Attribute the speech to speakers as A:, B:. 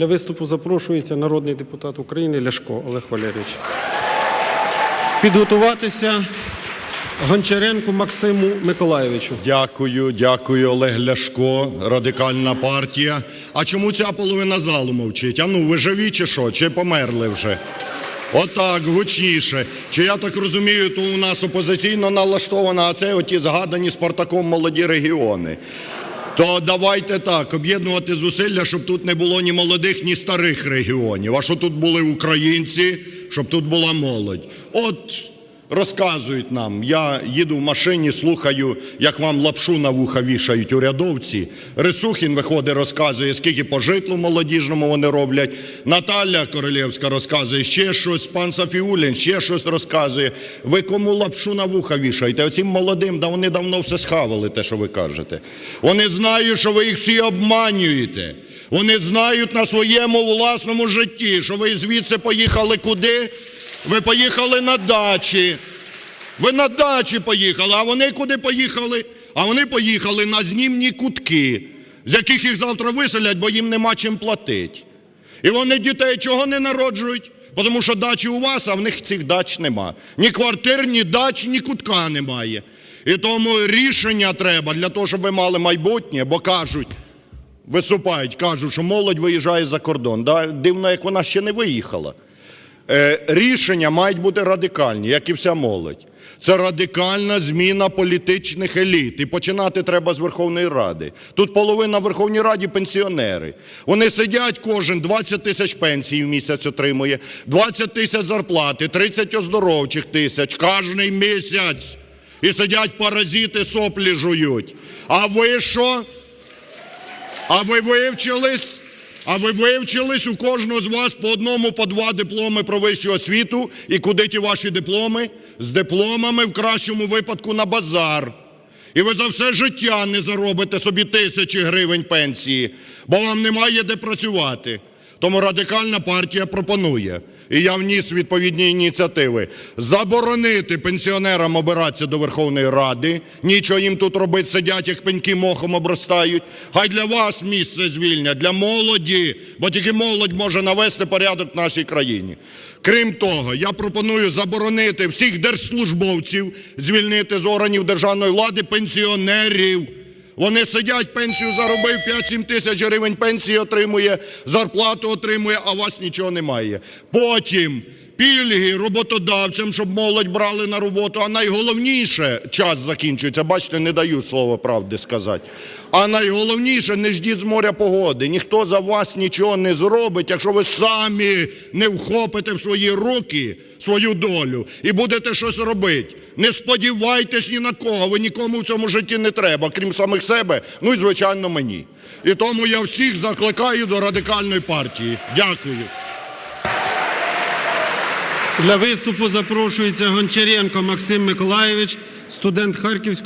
A: Для виступу запрошується народний депутат України Ляшко Олег Валерійович. Підготуватися Гончаренку Максиму Миколайовичу.
B: Дякую, дякую, Олег Ляшко, радикальна партія. А чому ця половина залу мовчить? А ну, ви живі чи що? Чи померли вже? Отак, гучніше. Чи я так розумію, то у нас опозиційно налаштована, а це оті згадані Спартаком молоді регіони. То давайте так, об'єднувати зусилля, щоб тут не було ні молодих, ні старих регіонів, а щоб тут були українці, щоб тут була молодь. От розказують нам, я їду в машині, слухаю, як вам лапшу на вуха вішають урядовці. Рисухін виходить, розказує, скільки по житлу молодіжному вони роблять. Наталя Королєвська розказує ще щось, пан Сафіулін ще щось розказує. Ви кому лапшу на вуха вішаєте? Оцім молодим, да вони давно все схавали, те, що ви кажете. Вони знають, що ви їх всі обманюєте. Вони знають на своєму власному житті, що ви звідси поїхали куди? Ви поїхали на дачі. Ви на дачі поїхали, а вони куди поїхали? А вони поїхали на знімні кутки, з яких їх завтра виселять, бо їм нема чим платити. І вони дітей чого не народжують? Тому що дачі у вас, а в них цих дач нема. Ні квартир, ні дач, ні кутка немає. І тому рішення треба для того, щоб ви мали майбутнє, бо кажуть, виступають, кажуть, що молодь виїжджає за кордон. Да? Дивно, як вона ще не виїхала. Е, рішення мають бути радикальні, як і вся молодь. Це радикальна зміна політичних еліт. І починати треба з Верховної Ради. Тут половина в Верховній Раді пенсіонери. Вони сидять кожен 20 тисяч пенсій в місяць отримує, 20 тисяч зарплати, 30 оздоровчих тисяч кожний місяць. І сидять паразити, соплі жують. А ви що? А ви вивчились? А ви вивчились у кожного з вас по одному, по два дипломи про вищу освіту. І куди ті ваші дипломи? З дипломами в кращому випадку на базар. І ви за все життя не заробите собі тисячі гривень пенсії, бо вам немає де працювати. Тому радикальна партія пропонує, і я вніс відповідні ініціативи, заборонити пенсіонерам обиратися до Верховної Ради, нічого їм тут робити, сидять, як пеньки мохом обростають. Хай для вас місце звільнять, для молоді, бо тільки молодь може навести порядок в нашій країні. Крім того, я пропоную заборонити всіх держслужбовців звільнити з органів державної влади пенсіонерів. Вони сидять, пенсію заробив, 5-7 тисяч гривень пенсії отримує, зарплату отримує, а у вас нічого немає. Потім пільги роботодавцям, щоб молодь брали на роботу. А найголовніше, час закінчується, бачите, не дають слово правди сказати. А найголовніше, не ждіть з моря погоди. Ніхто за вас нічого не зробить, якщо ви самі не вхопите в свої руки свою долю і будете щось робити. Не сподівайтесь ні на кого, ви нікому в цьому житті не треба, крім самих себе, ну і звичайно мені. І тому я всіх закликаю до радикальної партії. Дякую.
A: Для виступу запрошується Гончаренко Максим Миколаєвич, студент Харківського.